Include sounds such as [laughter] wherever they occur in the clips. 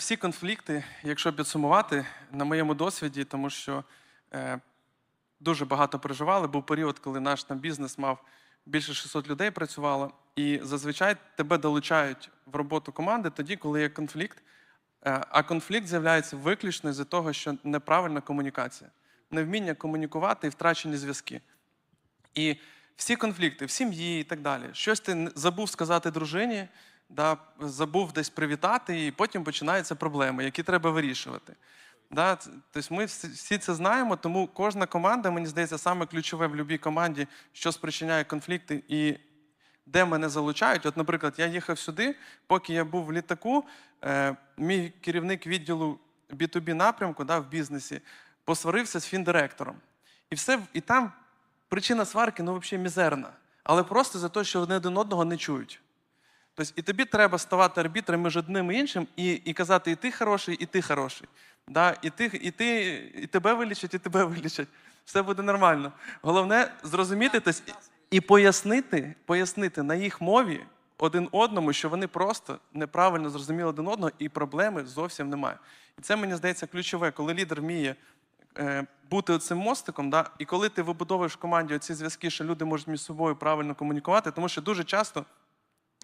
всі конфлікти, якщо підсумувати, на моєму досвіді, тому що е, дуже багато переживали. Був період, коли наш там бізнес мав більше 600 людей працювало, і зазвичай тебе долучають в роботу команди тоді, коли є конфлікт. Е, А конфлікт з'являється виключно з-за того, що неправильна комунікація, невміння комунікувати і втрачені зв'язки. І всі конфлікти в сім'ї і так далі. Щось ти забув сказати дружині, да, забув десь привітати, і потім починаються проблеми, які треба вирішувати. Да, тобто ми всі це знаємо, тому кожна команда, мені здається, саме ключове в будь-якій команді, що спричиняє конфлікти і де мене залучають. От, наприклад, я їхав сюди, поки я був в літаку, е, мій керівник відділу B2B напрямку да, в бізнесі посварився з фіндиректором. І все, і там причина сварки ну, взагалі мізерна. Але просто за те, що вони один одного не чують. Тобто, і тобі треба ставати арбітром між одним і іншим і, і казати, і ти хороший, і ти хороший. Да? І, ти, і, ти, і тебе вилічать, і тебе [laughs] вилічать. Все буде нормально. Головне зрозуміти тобто, і- і пояснити, пояснити на їх мові один одному, що вони просто неправильно зрозуміли один одного, і проблеми зовсім немає. І це, мені здається, ключове, коли лідер вміє е, бути цим мостиком, да? і коли ти вибудовуєш в команді ці зв'язки, що люди можуть між собою правильно комунікувати, тому що дуже часто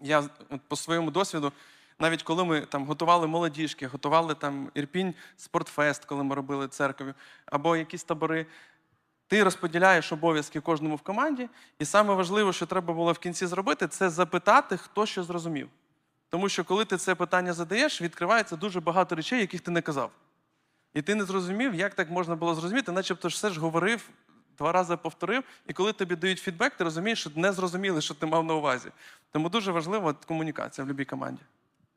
я по своєму досвіду, навіть коли ми там готували молодіжки, готували там Ірпінь Спортфест, коли ми робили церков'ю, або якісь табори. Ти розподіляєш обов'язки кожному в команді, і саме важливе, що треба було в кінці зробити, це запитати, хто що зрозумів. Тому що коли ти це питання задаєш, відкривається дуже багато речей, яких ти не казав. І ти не зрозумів, як так можна було зрозуміти, начебто ж все ж говорив, два рази повторив, і коли тобі дають фідбек, ти розумієш, що не зрозуміли, що ти мав на увазі. Тому дуже важлива комунікація в будь-якій команді.